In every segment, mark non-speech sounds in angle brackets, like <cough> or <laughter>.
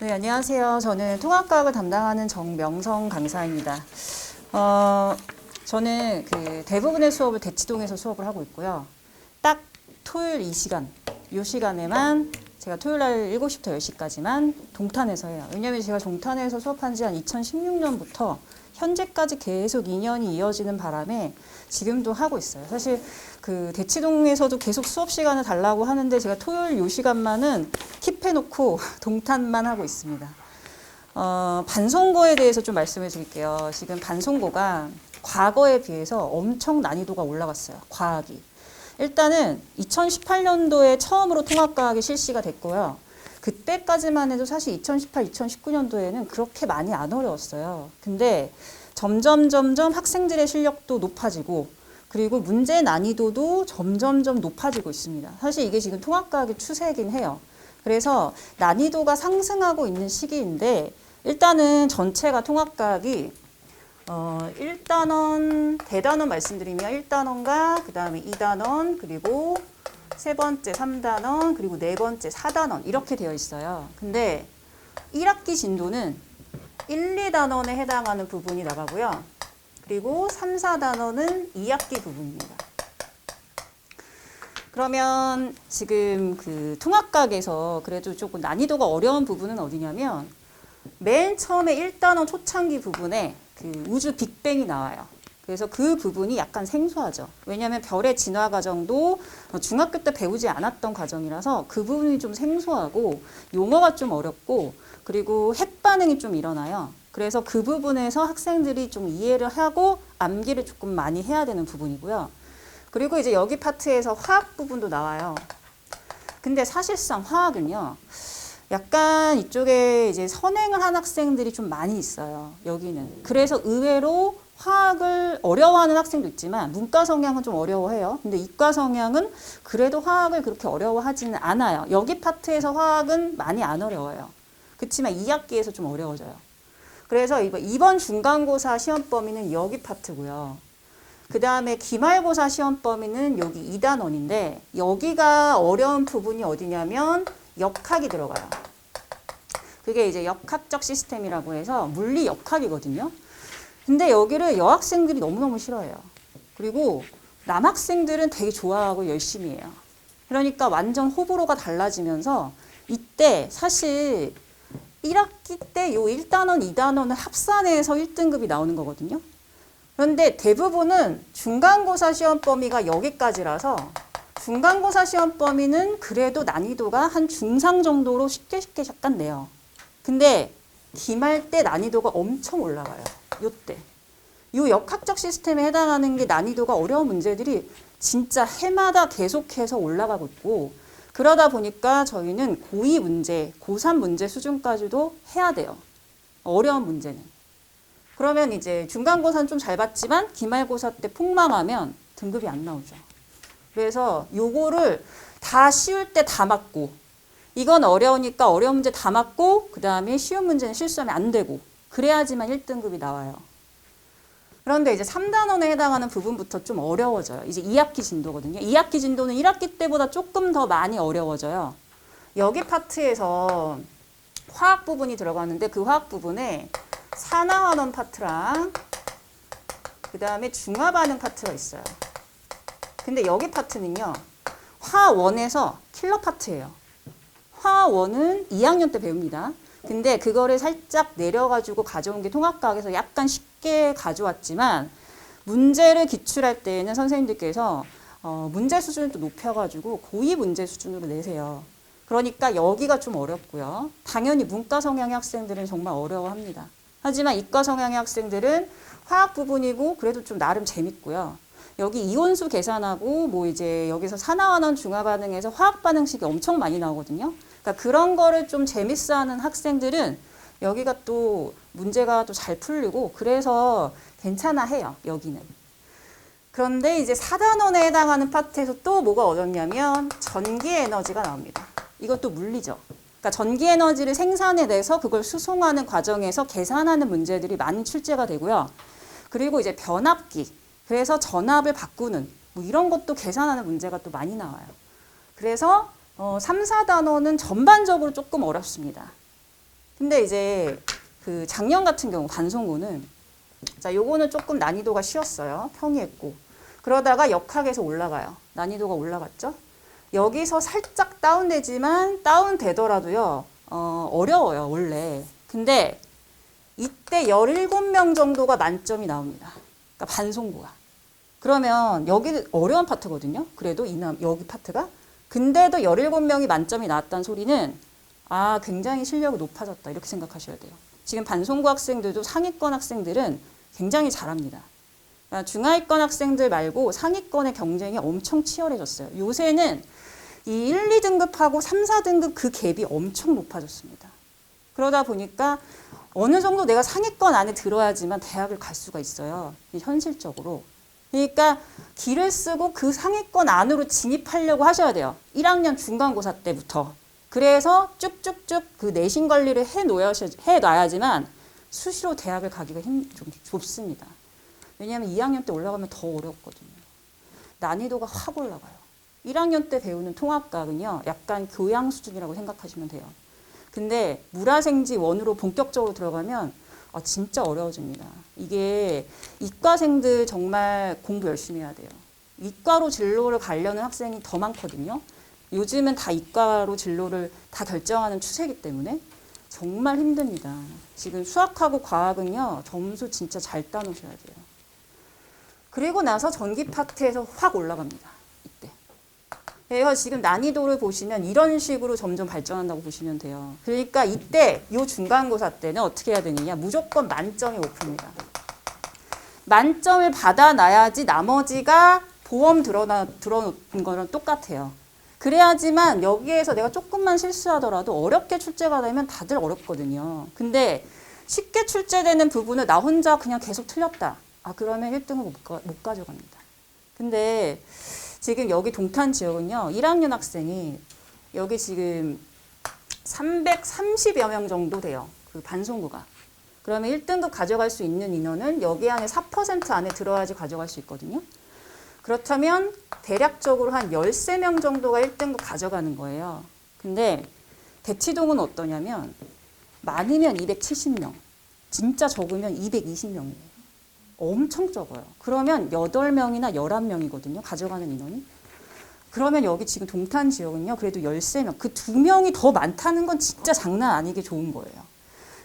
네, 안녕하세요. 저는 통합과학을 담당하는 정명성 강사입니다. 어, 저는 그 대부분의 수업을 대치동에서 수업을 하고 있고요. 딱 토요일 이 시간, 이 시간에만 제가 토요일 날 7시부터 10시까지만 동탄에서 해요. 왜냐면 제가 동탄에서 수업한 지 한 2016년부터 현재까지 계속 인연이 이어지는 바람에 지금도 하고 있어요. 사실 그 대치동에서도 계속 수업 시간을 달라고 하는데 제가 토요일 요 시간만은 킵해놓고 <laughs> 동탄만 하고 있습니다. 어, 반송고에 대해서 좀 말씀을 드릴게요. 지금 반송고가 과거에 비해서 엄청 난이도가 올라갔어요. 과학이. 일단은 2018년도에 처음으로 통합과학이 실시가 됐고요. 그때까지만 해도 사실 2018, 2019년도에는 그렇게 많이 안 어려웠어요. 근데 점점 점점 학생들의 실력도 높아지고 그리고 문제 난이도도 점점점 높아지고 있습니다. 사실 이게 지금 통합과학의 추세이긴 해요. 그래서 난이도가 상승하고 있는 시기인데 일단은 전체가 통합과학이 어, 1단원, 대단원 말씀드리면 1단원과 그 다음에 2단원, 그리고 세 번째 3단원, 그리고 네 번째 4단원 이렇게 되어 있어요. 근데 1학기 진도는 1, 2단원에 해당하는 부분이 나가고요. 그리고 3, 4단원은 2학기 부분입니다. 그러면 지금 그 통합각에서 그래도 조금 난이도가 어려운 부분은 어디냐면 맨 처음에 1단원 초창기 부분에 그 우주 빅뱅이 나와요. 그래서 그 부분이 약간 생소하죠. 왜냐하면 별의 진화 과정도 중학교 때 배우지 않았던 과정이라서 그 부분이 좀 생소하고 용어가 좀 어렵고 그리고 핵 반응이 좀 일어나요. 그래서 그 부분에서 학생들이 좀 이해를 하고 암기를 조금 많이 해야 되는 부분이고요. 그리고 이제 여기 파트에서 화학 부분도 나와요. 근데 사실상 화학은요. 약간 이쪽에 이제 선행을 한 학생들이 좀 많이 있어요. 여기는. 그래서 의외로 화학을 어려워하는 학생도 있지만 문과 성향은 좀 어려워해요. 근데 이과 성향은 그래도 화학을 그렇게 어려워하지는 않아요. 여기 파트에서 화학은 많이 안 어려워요. 그렇지만 2학기에서 좀 어려워져요. 그래서 이번- 중간고사 시험 범위는 여기 파트고요. 그 다음에 기말고사 시험 범위는 여기 2단원인데 여기가 어려운 부분이 어디냐면 역학이 들어가요. 그게 이제 역학적 시스템이라고 해서 물리 역학이거든요. 근데 여기를 여학생들이 너무너무 싫어해요. 그리고 남학생들은 되게 좋아하고 열심히 해요. 그러니까 완전 호불호가 달라지면서 이때 사실 1학기 때 요 1단원, 2단원을 합산해서 1등급이 나오는 거거든요. 그런데 대부분은 중간고사 시험 범위가 여기까지라서 중간고사 시험 범위는 그래도 난이도가 한 중상 정도로 쉽게 쉽게 잠깐 내요. 근데 기말 때 난이도가 엄청 올라가요. 요때. 요 역학적 시스템에 해당하는 게 난이도가 어려운 문제들이 진짜 해마다 계속해서 올라가고 있고 그러다 보니까 저희는 고2 문제, 고3 문제 수준까지도 해야 돼요. 어려운 문제는. 그러면 이제 중간고사는 좀 잘 봤지만 기말고사 때 폭망하면 등급이 안 나오죠. 그래서 요거를 다 쉬울 때 다 맞고 이건 어려우니까 어려운 문제 다 맞고 그 다음에 쉬운 문제는 실수하면 안 되고 그래야지만 1등급이 나와요. 그런데 이제 3단원에 해당하는 부분부터 좀 어려워져요. 이제 2학기 진도거든요. 2학기 진도는 1학기 때보다 조금 더 많이 어려워져요. 여기 파트에서 화학 부분이 들어가는데 그 화학 부분에 산화환원 파트랑 그 다음에 중화반응 파트가 있어요. 근데 여기 파트는요. 화원에서 킬러 파트예요. 화원은 2학년 때 배웁니다. 근데 그거를 살짝 내려가지고 가져온 게 통합과학에서 약간 쉽게 가져왔지만 문제를 기출할 때에는 선생님들께서 어, 문제 수준을 또 높여가지고 고2 문제 수준으로 내세요. 그러니까 여기가 좀 어렵고요. 당연히 문과 성향의 학생들은 정말 어려워합니다. 하지만 이과 성향의 학생들은 화학 부분이고 그래도 좀 나름 재밌고요. 여기 이온수 계산하고 뭐 이제 여기서 산화환원 중화 반응에서 화학 반응식이 엄청 많이 나오거든요. 그러니까 그런 거를 좀 재밌어하는 학생들은 여기가 또 문제가 또 잘 풀리고 그래서 괜찮아 해요. 여기는. 그런데 이제 4단원에 해당하는 파트에서 또 뭐가 어렵냐면 전기 에너지가 나옵니다. 이것도 물리죠. 그러니까 전기 에너지를 생산해내서 그걸 수송하는 과정에서 계산하는 문제들이 많이 출제가 되고요. 그리고 이제 변압기. 그래서 전압을 바꾸는 뭐 이런 것도 계산하는 문제가 또 많이 나와요. 그래서 어, 3, 4단원은 전반적으로 조금 어렵습니다. 근데 이제 그 작년 같은 경우 반송고는 자, 요거는 조금 난이도가 쉬웠어요. 평이했고. 그러다가 역학에서 올라가요. 난이도가 올라갔죠? 여기서 살짝 다운되지만 다운되더라도요. 어, 어려워요, 원래. 근데 이때 17명 정도가 만점이 나옵니다. 그러니까 반송고가. 그러면 여기 어려운 파트거든요. 그래도 이남 여기 파트가 근데도 17명이 만점이 나왔다는 소리는 아, 굉장히 실력이 높아졌다. 이렇게 생각하셔야 돼요. 지금 반송고 학생들도 상위권 학생들은 굉장히 잘합니다. 그러니까 중하위권 학생들 말고 상위권의 경쟁이 엄청 치열해졌어요. 요새는 이 1, 2등급하고 3, 4등급 그 갭이 엄청 높아졌습니다. 그러다 보니까 어느 정도 내가 상위권 안에 들어야지만 대학을 갈 수가 있어요. 이 현실적으로. 그러니까 길을 쓰고 그 상위권 안으로 진입하려고 하셔야 돼요. 1학년 중간고사 때부터. 그래서 쭉쭉쭉 그 내신 관리를 해 놓으셔 해 놔야지만 수시로 대학을 가기가 힘, 좀 좁습니다. 왜냐하면 2학년 때 올라가면 더 어렵거든요. 난이도가 확 올라가요. 1학년 때 배우는 통합각은요, 약간 교양 수준이라고 생각하시면 돼요. 근데 물화생지 원으로 본격적으로 들어가면 아, 진짜 어려워집니다. 이게 이과생들 정말 공부 열심히 해야 돼요. 이과로 진로를 가려는 학생이 더 많거든요. 요즘은 다 이과로 진로를 다 결정하는 추세이기 때문에 정말 힘듭니다. 지금 수학하고 과학은요, 점수 진짜 잘 따놓으셔야 돼요. 그리고 나서 전기 파트에서 확 올라갑니다. 그래서 지금 난이도를 보시면 이런 식으로 점점 발전한다고 보시면 돼요. 그러니까 이때 요 중간고사 때는 어떻게 해야 되느냐? 무조건 만점이 목표입니다. 만점을 받아놔야지 나머지가 보험 들어나, 들어놓은 거랑 똑같아요. 그래야지만 여기에서 내가 조금만 실수하더라도 어렵게 출제가 되면 다들 어렵거든요. 근데 쉽게 출제되는 부분을 나 혼자 그냥 계속 틀렸다. 아, 그러면 1등을 못, 가, 못 가져갑니다. 근데 지금 여기 동탄 지역은요, 1학년 학생이 여기 지금 330여 명 정도 돼요. 그 반송구가. 그러면 1등급 가져갈 수 있는 인원은 여기 안에 4% 안에 들어야지 가져갈 수 있거든요. 그렇다면 대략적으로 한 13명 정도가 1등급 가져가는 거예요. 근데 대치동은 어떠냐면 많으면 270명, 진짜 적으면 220명이에요. 엄청 적어요. 그러면 8명이나 11명이거든요. 가져가는 인원이. 그러면 여기 지금 동탄 지역은요. 그래도 13명. 그두 명이 더 많다는 건 진짜 장난 아니게 좋은 거예요.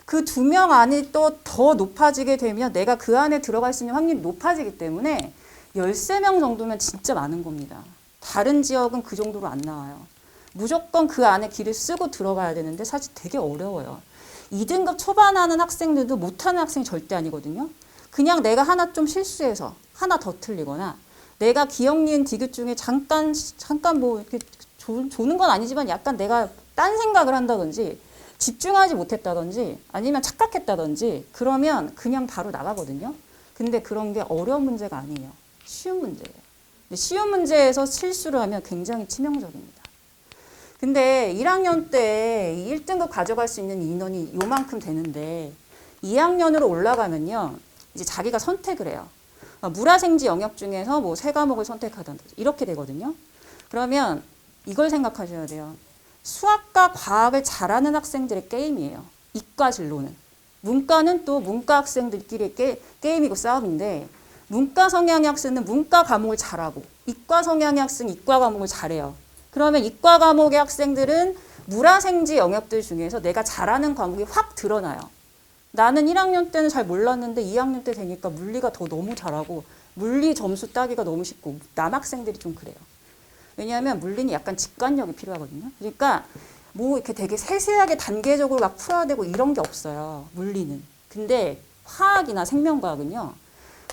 그두명 안이 또 더 높아지게 되면 내가 그 안에 들어갈 수 있는 확률이 높아지기 때문에 13명 정도면 진짜 많은 겁니다. 다른 지역은 그 정도로 안 나와요. 무조건 그 안에 길을 쓰고 들어가야 되는데 사실 되게 어려워요. 2등급 초반 하는 학생들도 못하는 학생이 절대 아니거든요. 그냥 내가 하나 좀 실수해서 하나 더 틀리거나 내가 기억, 니은, 디귿 중에 잠깐, 잠깐 뭐 이렇게 조, 조는 건 아니지만 약간 내가 딴 생각을 한다든지 집중하지 못했다든지 아니면 착각했다든지 그러면 그냥 바로 나가거든요. 근데 그런 게 어려운 문제가 아니에요. 쉬운 문제예요. 쉬운 문제에서 실수를 하면 굉장히 치명적입니다. 근데 1학년 때 1등급 가져갈 수 있는 인원이 요만큼 되는데 2학년으로 올라가면요. 이제 자기가 선택을 해요. 어, 물화생지 영역 중에서 뭐 세 과목을 선택하든지 이렇게 되거든요. 그러면 이걸 생각하셔야 돼요. 수학과 과학을 잘하는 학생들의 게임이에요. 이과 진로는. 문과는 또 문과 학생들끼리 게, 게임이고 싸움인데 문과 성향의 학생은 문과 과목을 잘하고 이과 성향의 학생은 이과 과목을 잘해요. 그러면 이과 과목의 학생들은 물화생지 영역들 중에서 내가 잘하는 과목이 확 드러나요. 나는 1학년 때는 잘 몰랐는데 2학년 때 되니까 물리가 더 너무 잘하고 물리 점수 따기가 너무 쉽고 남학생들이 좀 그래요. 왜냐하면 물리는 약간 직관력이 필요하거든요. 그러니까 뭐 이렇게 되게 세세하게 단계적으로 막 풀어야 되고 이런 게 없어요. 물리는. 근데 화학이나 생명과학은요.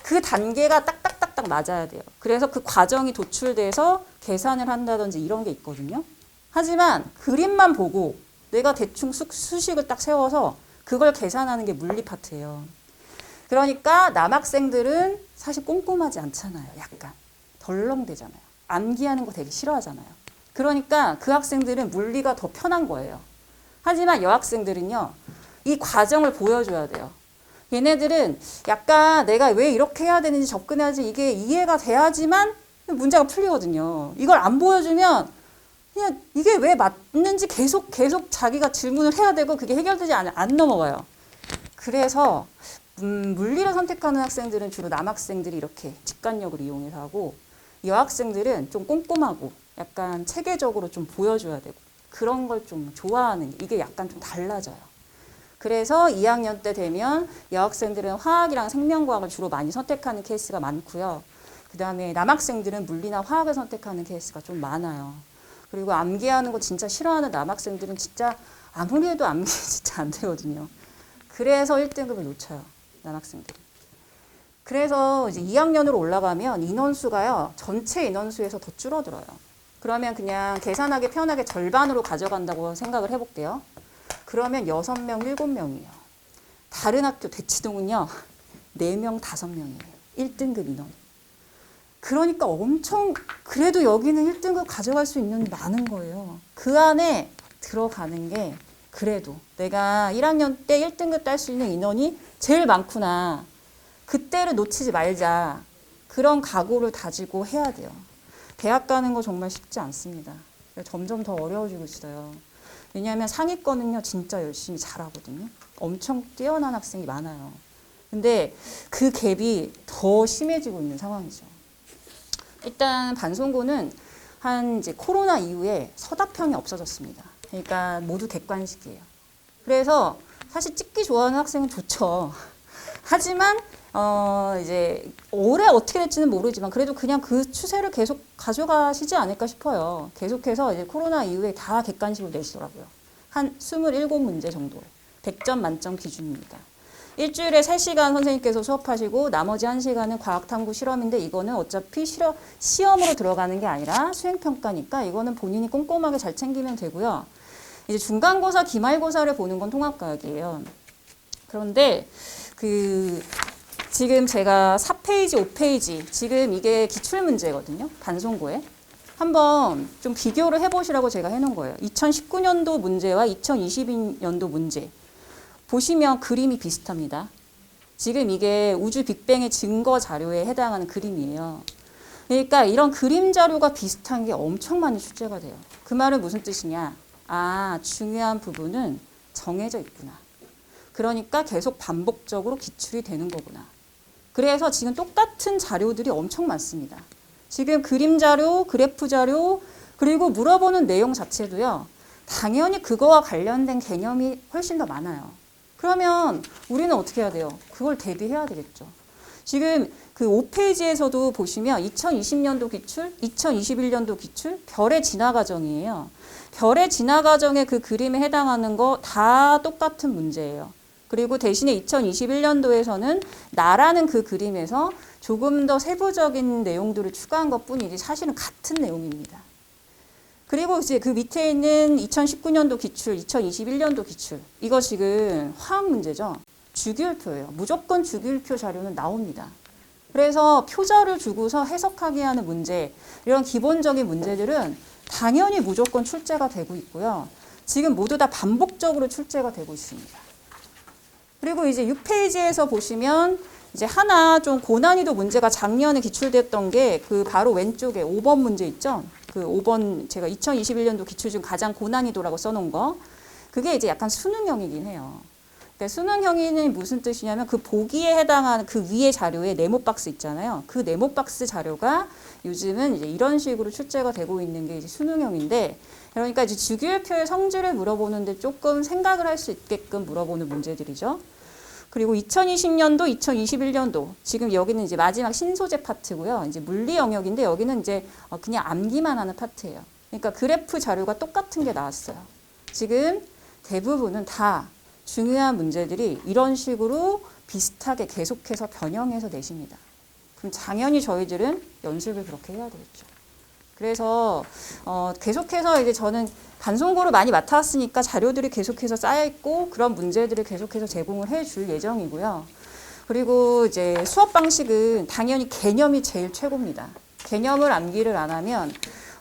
그 단계가 딱딱딱딱 맞아야 돼요. 그래서 그 과정이 도출돼서 계산을 한다든지 이런 게 있거든요. 하지만 그림만 보고 내가 대충 수, 수식을 딱 세워서 그걸 계산하는 게 물리 파트예요. 그러니까 남학생들은 사실 꼼꼼하지 않잖아요. 약간 덜렁대잖아요. 암기하는 거 되게 싫어하잖아요. 그러니까 그 학생들은 물리가 더 편한 거예요. 하지만 여학생들은요. 이 과정을 보여줘야 돼요. 얘네들은 약간 내가 왜 이렇게 해야 되는지 접근해야지 이게 이해가 돼야지만 문제가 풀리거든요. 이걸 안 보여주면 그냥 이게 왜 맞는지 계속 계속 자기가 질문을 해야 되고 그게 해결되지 않, 안 넘어가요. 그래서 음, 물리를 선택하는 학생들은 주로 남학생들이 이렇게 직관력을 이용해서 하고 여학생들은 좀 꼼꼼하고 약간 체계적으로 좀 보여줘야 되고 그런 걸 좀 좋아하는 이게 약간 좀 달라져요. 그래서 2학년 때 되면 여학생들은 화학이랑 생명과학을 주로 많이 선택하는 케이스가 많고요. 그 다음에 남학생들은 물리나 화학을 선택하는 케이스가 좀 많아요. 그리고 암기하는 거 진짜 싫어하는 남학생들은 진짜 아무리 해도 암기 <laughs> 진짜 안 되거든요. 그래서 1등급을 놓쳐요. 남학생들이. 그래서 이제 2학년으로 올라가면 인원수가요. 전체 인원수에서 더 줄어들어요. 그러면 그냥 계산하기 편하게 절반으로 가져간다고 생각을 해볼게요. 그러면 6명, 7명이에요. 다른 학교 대치동은요. 4명, 5명이에요. 1등급 인원. 그러니까 엄청 그래도 여기는 1등급 가져갈 수 있는 게 많은 거예요. 그 안에 들어가는 게 그래도 내가 1학년 때 1등급 딸 수 있는 인원이 제일 많구나. 그때를 놓치지 말자. 그런 각오를 다지고 해야 돼요. 대학 가는 거 정말 쉽지 않습니다. 점점 더 어려워지고 있어요. 왜냐하면 상위권은요, 진짜 열심히 잘하거든요. 엄청 뛰어난 학생이 많아요. 근데 그 갭이 더 심해지고 있는 상황이죠. 일단 반송고는 한 이제 코로나 이후에 서답형이 없어졌습니다. 그러니까 모두 객관식이에요. 그래서 사실 찍기 좋아하는 학생은 좋죠. <laughs> 하지만 어 이제 올해 어떻게 될지는 모르지만 그래도 그냥 그 추세를 계속 가져가시지 않을까 싶어요. 계속해서 이제 코로나 이후에 다 객관식으로 내시더라고요. 한 27문제 정도. 100점 만점 기준입니다. 일주일에 3시간 선생님께서 수업하시고 나머지 1시간은 과학탐구 실험인데 이거는 어차피 실험, 시험으로 들어가는 게 아니라 수행평가니까 이거는 본인이 꼼꼼하게 잘 챙기면 되고요. 이제 중간고사, 기말고사를 보는 건 통합과학이에요. 그런데 그 지금 제가 4페이지, 5페이지 지금 이게 기출문제거든요. 반송고에. 한번 좀 비교를 해보시라고 제가 해놓은 거예요. 2019년도 문제와 2022년도 문제. 보시면 그림이 비슷합니다. 지금 이게 우주 빅뱅의 증거 자료에 해당하는 그림이에요. 그러니까 이런 그림 자료가 비슷한 게 엄청 많이 출제가 돼요. 그 말은 무슨 뜻이냐? 아, 중요한 부분은 정해져 있구나. 그러니까 계속 반복적으로 기출이 되는 거구나. 그래서 지금 똑같은 자료들이 엄청 많습니다. 지금 그림 자료, 그래프 자료, 그리고 물어보는 내용 자체도요. 당연히 그거와 관련된 개념이 훨씬 더 많아요. 그러면 우리는 어떻게 해야 돼요? 그걸 대비해야 되겠죠. 지금 그 5페이지에서도 보시면 2020년도 기출, 2021년도 기출, 별의 진화 과정이에요. 별의 진화 과정의 그 그림에 해당하는 거 다 똑같은 문제예요. 그리고 대신에 2021년도에서는 나라는 그 그림에서 조금 더 세부적인 내용들을 추가한 것 뿐이지 사실은 같은 내용입니다. 그리고 이제 그 밑에 있는 2019년도 기출, 2021년도 기출. 이거 지금 화학 문제죠. 주기율표예요. 무조건 주기율표 자료는 나옵니다. 그래서 표절을 주고서 해석하게 하는 문제, 이런 기본적인 문제들은 당연히 무조건 출제가 되고 있고요. 지금 모두 다 반복적으로 출제가 되고 있습니다. 그리고 이제 6페이지에서 보시면 이제 하나 좀 고난이도 문제가 작년에 기출됐던 게 그 바로 왼쪽에 5번 문제 있죠? 그 5번 제가 2021년도 기출 중 가장 고난이도라고 써놓은 거. 그게 이제 약간 수능형이긴 해요. 그러니까 수능형이는 무슨 뜻이냐면 그 보기에 해당하는 그 위에 자료에 네모 박스 있잖아요. 그 네모 박스 자료가 요즘은 이제 이런 식으로 출제가 되고 있는 게 이제 수능형인데 그러니까 이제 주기율표의 성질을 물어보는데 조금 생각을 할 수 있게끔 물어보는 문제들이죠. 그리고 2020년도, 2021년도 지금 여기는 이제 마지막 신소재 파트고요. 이제 물리 영역인데 여기는 이제 어, 그냥 암기만 하는 파트예요. 그러니까 그래프 자료가 똑같은 게 나왔어요. 지금 대부분은 다 중요한 문제들이 이런 식으로 비슷하게 계속해서 변형해서 내십니다. 그럼 당연히 저희들은 연습을 그렇게 해야 되겠죠. 그래서 어, 계속해서 이제 저는 반송고를 많이 맡아왔으니까 자료들이 계속해서 쌓여 있고 그런 문제들을 계속해서 제공을 해줄 예정이고요. 그리고 이제 수업 방식은 당연히 개념이 제일 최고입니다. 개념을 암기를 안 하면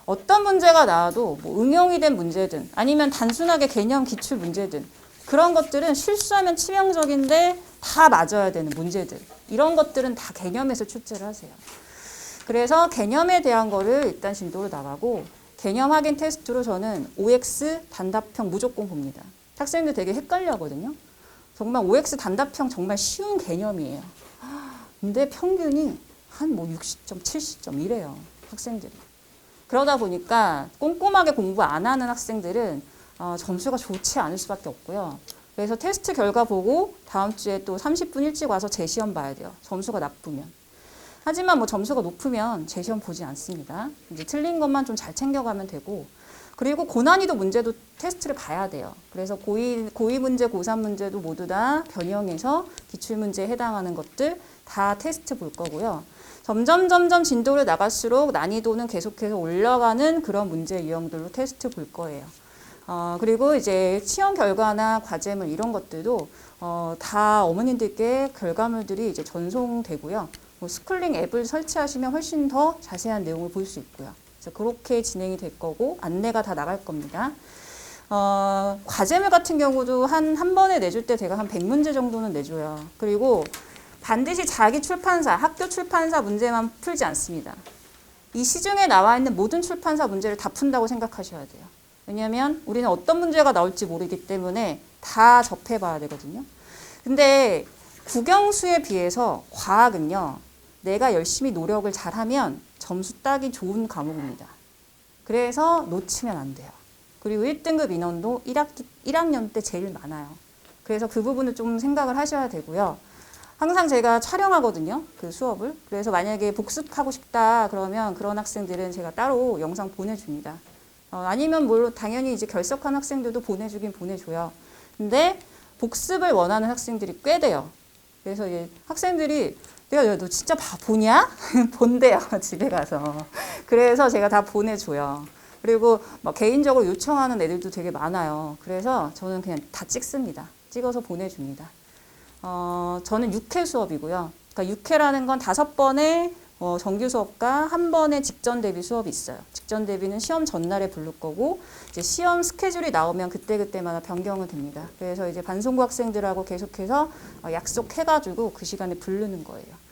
어떤 문제가 나와도 뭐 응용이 된 문제든 아니면 단순하게 개념 기출 문제든 그런 것들은 실수하면 치명적인데 다 맞아야 되는 문제들 이런 것들은 다 개념에서 출제를 하세요. 그래서 개념에 대한 거를 일단 진도로 나가고 개념 확인 테스트로 저는 OX 단답형 무조건 봅니다. 학생들 되게 헷갈려 하거든요. 정말 OX 단답형 정말 쉬운 개념이에요. 근데 평균이 한 뭐 60점, 70점 이래요. 학생들이. 그러다 보니까 꼼꼼하게 공부 안 하는 학생들은 어, 점수가 좋지 않을 수밖에 없고요. 그래서 테스트 결과 보고 다음 주에 또 30분 일찍 와서 재시험 봐야 돼요. 점수가 나쁘면. 하지만 뭐 점수가 높으면 재시험 보지 않습니다. 이제 틀린 것만 좀 잘 챙겨가면 되고 그리고 고난이도 문제도 테스트를 봐야 돼요. 그래서 고2, 고2 문제, 고3 문제도 모두 다 변형해서 기출문제에 해당하는 것들 다 테스트 볼 거고요. 점점 점점 진도를 나갈수록 난이도는 계속해서 올라가는 그런 문제 유형들로 테스트 볼 거예요. 어, 그리고 이제 시험 결과나 과제물 이런 것들도 어, 다 어머님들께 결과물들이 이제 전송되고요. 뭐 스쿨링 앱을 설치하시면 훨씬 더 자세한 내용을 볼 수 있고요. 그래서 그렇게 진행이 될 거고 안내가 다 나갈 겁니다. 어, 과제물 같은 경우도 한, 한 번에 내줄 때 제가 한 100문제 정도는 내줘요. 그리고 반드시 자기 출판사, 학교 출판사 문제만 풀지 않습니다. 이 시중에 나와 있는 모든 출판사 문제를 다 푼다고 생각하셔야 돼요. 왜냐하면 우리는 어떤 문제가 나올지 모르기 때문에 다 접해봐야 되거든요. 근데 국영수에 비해서 과학은요, 내가 열심히 노력을 잘하면 점수 따기 좋은 과목입니다. 그래서 놓치면 안 돼요. 그리고 1등급 인원도 1학기, 1학년 때 제일 많아요. 그래서 그 부분을 좀 생각을 하셔야 되고요. 항상 제가 촬영하거든요. 그 수업을. 그래서 만약에 복습하고 싶다 그러면 그런 학생들은 제가 따로 영상 보내줍니다. 어, 아니면 물론 당연히 이제 결석한 학생들도 보내주긴 보내줘요. 근데 복습을 원하는 학생들이 꽤 돼요. 그래서 학생들이 내가 야, 너 진짜 봐 보냐? <laughs> 본대요 집에 가서. 그래서 제가 다 보내줘요. 그리고 뭐 개인적으로 요청하는 애들도 되게 많아요. 그래서 저는 그냥 다 찍습니다. 찍어서 보내줍니다. 어, 저는 6회 수업이고요. 그러니까 6회라는 건 다섯 번의 어, 정규 수업과 한 번의 직전 대비 수업이 있어요. 직전 대비는 시험 전날에 부를 거고 이제 시험 스케줄이 나오면 그때 그때마다 변경은 됩니다. 그래서 이제 반송고 학생들하고 계속해서 어, 약속해가지고 그 시간에 부르는 거예요.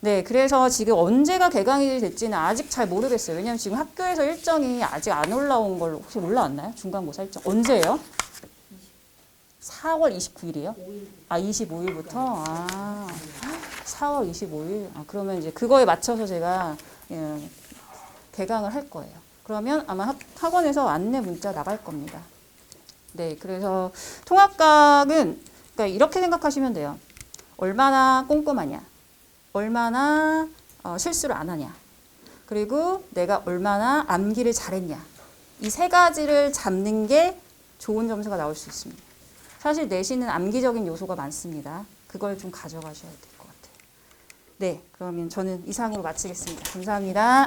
네, 그래서 지금 언제가 개강이 될지는 아직 잘 모르겠어요. 왜냐하면 지금 학교에서 일정이 아직 안 올라온 걸로 혹시 올라왔나요? 중간고사 일정 언제예요? 4월 29일이요? 아, 25일부터? 아, 4월 25일? 아, 그러면 이제 그거에 맞춰서 제가 예, 개강을 할 거예요. 그러면 아마 학, 학원에서 안내 문자 나갈 겁니다. 네, 그래서 통합각은 그러니까 이렇게 생각하시면 돼요. 얼마나 꼼꼼하냐, 얼마나 어, 실수를 안 하냐, 그리고 내가 얼마나 암기를 잘했냐. 이 세 가지를 잡는 게 좋은 점수가 나올 수 있습니다. 사실 내신은 암기적인 요소가 많습니다. 그걸 좀 가져가셔야 같아요. 네, 그러면 저는 이상으로 마치겠습니다. 감사합니다.